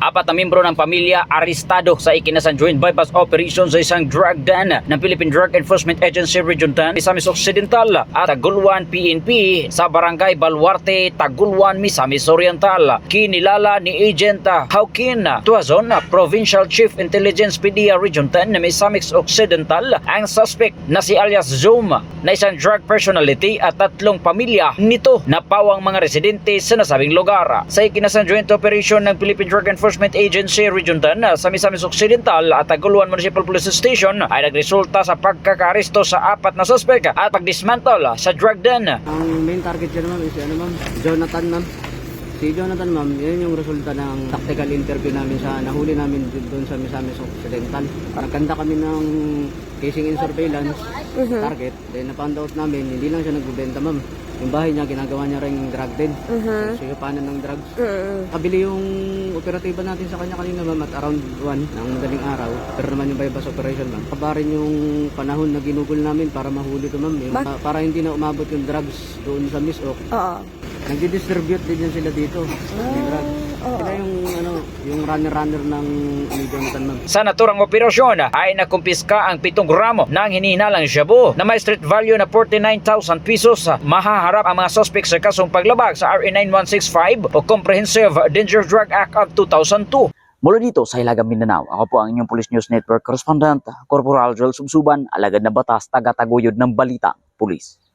Apat na membro ng pamilya arestado sa ikinasan joint bypass operation sa isang drug den ng Philippine Drug Enforcement Agency Region 10 Misamis Occidental at Taguluan PNP sa Barangay Balwarte, Taguluan, Misamis Oriental. Kinilala ni Agent Hawkin Tuazon, Provincial Chief Intelligence PDEA Region 10 ng Misamis Occidental ang suspect na si alias Zoom na isang drug personality at tatlong pamilya nito na pawang mga residente sa nasabing lugar. Sa ikinasan joint operation ng Philippine Drug Enforcement Agency Region 10 sa Misamis Occidental at Taguluan Municipal Police Station ay nagresulta sa pagkakaaresto sa apat na suspect at pagdismantle sa drug den. Ang main target dyan ma'am is ano ma'am, Jonathan ma'am. Si Jonathan ma'am, yun yung resulta ng tactical interview namin sa nahuli namin doon sa Misamis Occidental. Nagkanda kami ng casing in surveillance target. Then na-found out namin, hindi lang siya nagbebenta ma'am. Yung bahay niya, ginagawa niya rin drug den. Mhm. So, paano ng drugs. Mm. Kabili yung operatiba natin sa kanya kanina ma'am at around 1 ng madaling araw. Pero naman yung bypass operation ma'am. Kabarin yung panahon na ginugol namin para mahuli ko ma'am. Yung, Bak- para hindi na umabot yung drugs doon sa Miss Oak. Oo. Nagdi-distribute din yan sila dito. Yung drugs. oo. Sila yung yung runner-runner ng Jonathan ma'am. Sa naturang operasyon ay nakumpiska ang 7 gramo ng hinihinalang shabu na may street value na 49,000 pesos. Mahaharap ang mga suspect sa kasong paglabag sa RA 9165 o Comprehensive Danger Drug Act of 2002. Mula dito sa Hilagang Mindanao, ako po ang inyong Police News Network correspondent, Corporal Joel Subsuban, alagad na batas, taga-taguyod ng balita, Police.